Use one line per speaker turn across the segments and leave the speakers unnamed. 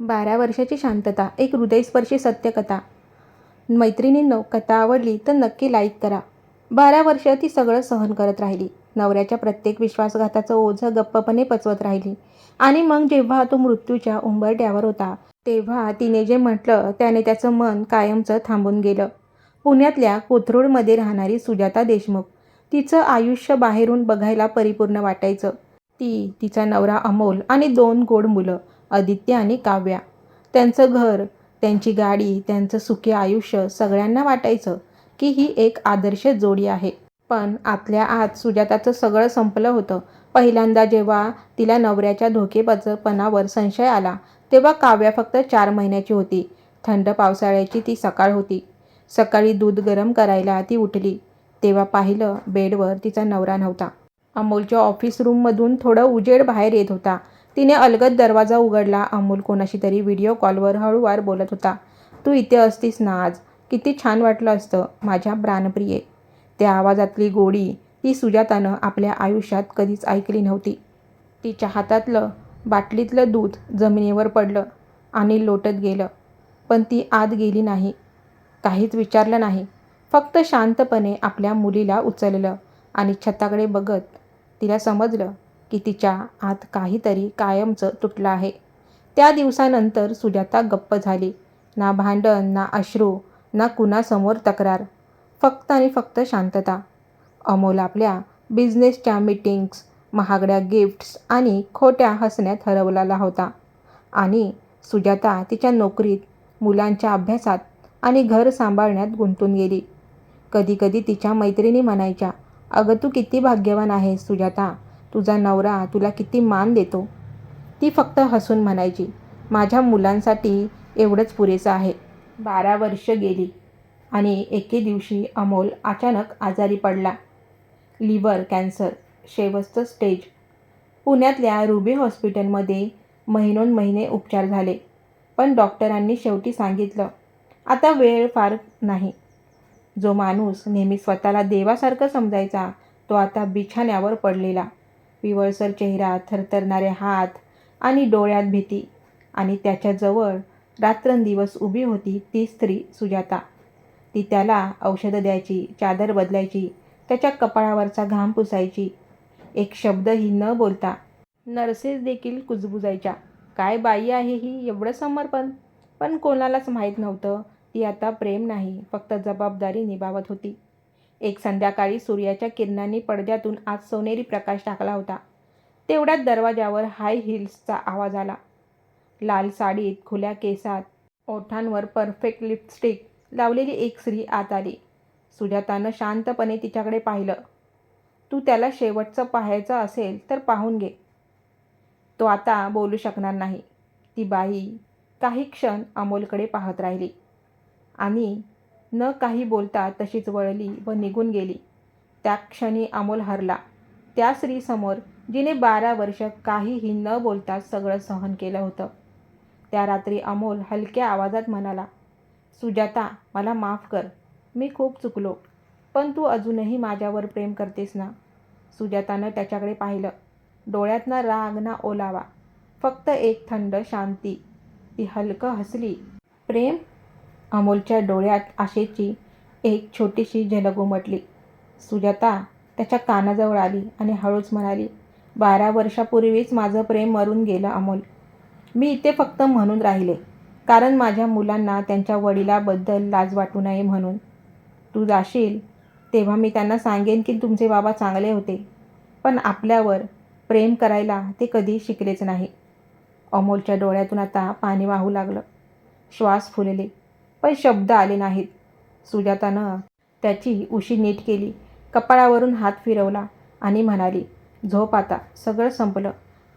बारा वर्षाची शांतता एक हृदयस्पर्शी सत्यकथा. मैत्रिणींनो कथा आवडली तर नक्की लाईक करा. बारा वर्ष ती सगळं सहन करत राहिली. नवऱ्याच्या प्रत्येक विश्वासघाताचं ओझं गप्पपणे पचवत राहिली. आणि मग जेव्हा तो मृत्यूच्या उंबरट्यावर होता तेव्हा तिने जे म्हटलं त्याने त्याचं मन कायमचं थांबून गेलं. पुण्यातल्या कोथरूडमध्ये राहणारी सुजाता देशमुख तिचं आयुष्य बाहेरून बघायला परिपूर्ण वाटायचं. ती तिचा नवरा अमोल आणि दोन गोड मुलं आदित्य आणि काव्या. त्यांचं घर त्यांची गाडी त्यांचं सुखी आयुष्य सगळ्यांना वाटायचं की ही एक आदर्श जोडी आहे. पण आतल्या आत सुजाताचं सगळं संपलं होतं. पहिल्यांदा जेव्हा तिला नवऱ्याच्या धोकेबाजपणावर संशय आला तेव्हा काव्या फक्त चार महिन्याची होती. थंड पावसाळ्याची ती सकाळ होती. सकाळी दूध गरम करायला ती उठली. तेव्हा पाहिलं बेडवर तिचा नवरा नव्हता. अमोलच्या ऑफिस रूममधून थोडं उजेड बाहेर येत होता. तिने अलगद दरवाजा उघडला. अमोल कोणाशी तरी व्हिडिओ कॉलवर हळूवार बोलत होता. तू इथे असतीस ना आज? किती छान वाटलं असतं माझ्या प्राणप्रिये त्या आवाजातली गोडी ती सुजातानं आपल्या आयुष्यात कधीच ऐकली नव्हती. तिच्या हातातलं बाटलीतलं दूध जमिनीवर पडलं आणि लोटत गेलं. पण ती आत गेली नाही. काहीच विचारलं नाही. फक्त शांतपणे आपल्या मुलीला उचललं आणि छताकडे बघत तिला समजलं की तिच्या आत काहीतरी कायमचं तुटलं आहे. त्या दिवसानंतर सुजाता गप्प झाली. ना भांडण ना अश्रू ना कुणासमोर तक्रार. फक्त आणि फक्त शांतता. अमोल आपल्या बिझनेसच्या मीटिंग्स महागड्या गिफ्ट्स आणि खोट्या हसण्यात हरवलेला होता. आणि सुजाता तिच्या नोकरीत मुलांच्या अभ्यासात आणि घर सांभाळण्यात गुंतून गेली. कधीकधी तिच्या मैत्रिणी म्हणायच्या अगं तू किती भाग्यवान आहेस सुजाता. तुझा नवरा तुला किती मान देतो? ती फक्त हसून म्हणायची माझ्या मुलांसाठी एवढंच पुरेसं आहे. बारा वर्ष गेली आणि एके दिवशी अमोल अचानक आजारी पडला. लिव्हर कॅन्सर शेवटचं स्टेज. पुण्यातल्या रुबी हॉस्पिटलमध्ये महिनोन महिने उपचार झाले पण डॉक्टरांनी शेवटी सांगितलं आता वेळ फार नाही. जो माणूस नेहमी स्वतःला देवासारखं समजायचा तो आता बिछाण्यावर पडलेला. पिवळसर चेहरा थरथरणारे हात आणि डोळ्यात भीती. आणि त्याच्याजवळ रात्रंदिवस उभी होती ती स्त्री सुजाता. ती त्याला औषधं द्यायची चादर बदलायची त्याच्या कपाळावरचा घाम पुसायची. एक शब्दही न बोलता नर्सेस देखील कुजबुजायच्या. काय बाई आहे ही? एवढं समर्पण? पण कोणालाच माहीत नव्हतं. ती आता प्रेम नाही फक्त जबाबदारी निभावत होती. एक संध्याकाळी सूर्याच्या किरणांनी पडद्यातून आज सोनेरी प्रकाश टाकला होता. तेवढ्यात दरवाजावर हाय हिल्सचा आवाज आला. लाल साडीत खुल्या केसात ओठांवर परफेक्ट लिपस्टिक लावलेली एक स्त्री आत आली. सुजातानं शांतपणे तिच्याकडे पाहिलं. तू त्याला शेवटचं पाहायचं असेल तर पाहून घे. तो आता बोलू शकणार नाही. ती बाई काही क्षण अमोलकडे पाहत राहिली. आणि न काही बोलता तशीच वळली व निघून गेली. त्या क्षणी अमोल हरला. त्या स्त्रीसमोर जिने बारा वर्ष काहीही न बोलता सगळं सहन केलं होतं. त्या रात्री अमोल हलक्या आवाजात म्हणाला सुजाता मला माफ कर. मी खूप चुकलो. पण तू अजूनही माझ्यावर प्रेम करतेस ना? सुजातानं त्याच्याकडे पाहिलं. डोळ्यात ना राग ना ओलावा. फक्त एक थंड शांती. ती हलकं हसली. प्रेम? अमोलच्या डोळ्यात आशेची एक छोटीशी झलक उमटली. सुजाता त्याच्या कानाजवळ आली आणि हळूच म्हणाली बारा वर्षापूर्वीच माझं प्रेम मरून गेलं अमोल. मी इथे फक्त म्हणून राहिले कारण माझ्या मुलांना त्यांच्या वडिलाबद्दल लाज वाटू नये म्हणून. तू जाशील तेव्हा मी त्यांना सांगेन की तुमचे बाबा चांगले होते पण आपल्यावर प्रेम करायला ते कधी शिकलेच नाही. अमोलच्या डोळ्यातून आता पाणी वाहू लागलं. श्वास फुलले. पण शब्द आले नाहीत. सुजातानं त्याची उशी नीट केली. कपाळावरून हात फिरवला आणि म्हणाली झोप आता सगळं संपलं.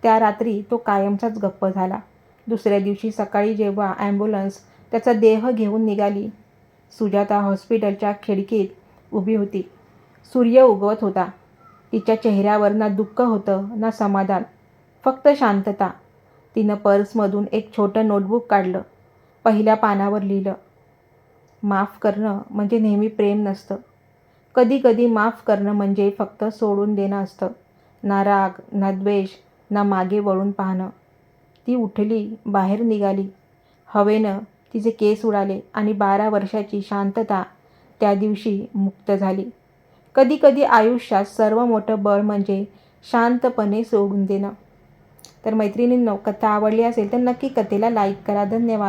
त्या रात्री तो कायमचाच गप्प झाला. दुसऱ्या दिवशी सकाळी जेव्हा ॲम्ब्युलन्स त्याचा देह घेऊन निघाली सुजाता हॉस्पिटलच्या खिडकीत उभी होती. सूर्य उगवत होता. तिच्या चेहऱ्यावर ना दुःख होतं ना समाधान फक्त शांतता. तिनं पर्समधून एक छोटं नोटबुक काढलं. पहिल्या पानावर लिहिलं माफ करणं म्हणजे नेहमी प्रेम नसतं. कधीकधी माफ करणं म्हणजे फक्त सोडून देणं असतं. ना राग ना द्वेष ना मागे वळून पाहणं. ती उठली बाहेर निघाली. हवेनं तिचे केस उडाले आणि बारा वर्षाची शांतता त्या दिवशी मुक्त झाली. कधी कधी आयुष्यात सर्व मोठं बळ म्हणजे शांतपणे सोडून देणं. तर मैत्रिणींनो कथा आवडली असेल तर नक्की कथेला लाईक करा. धन्यवाद.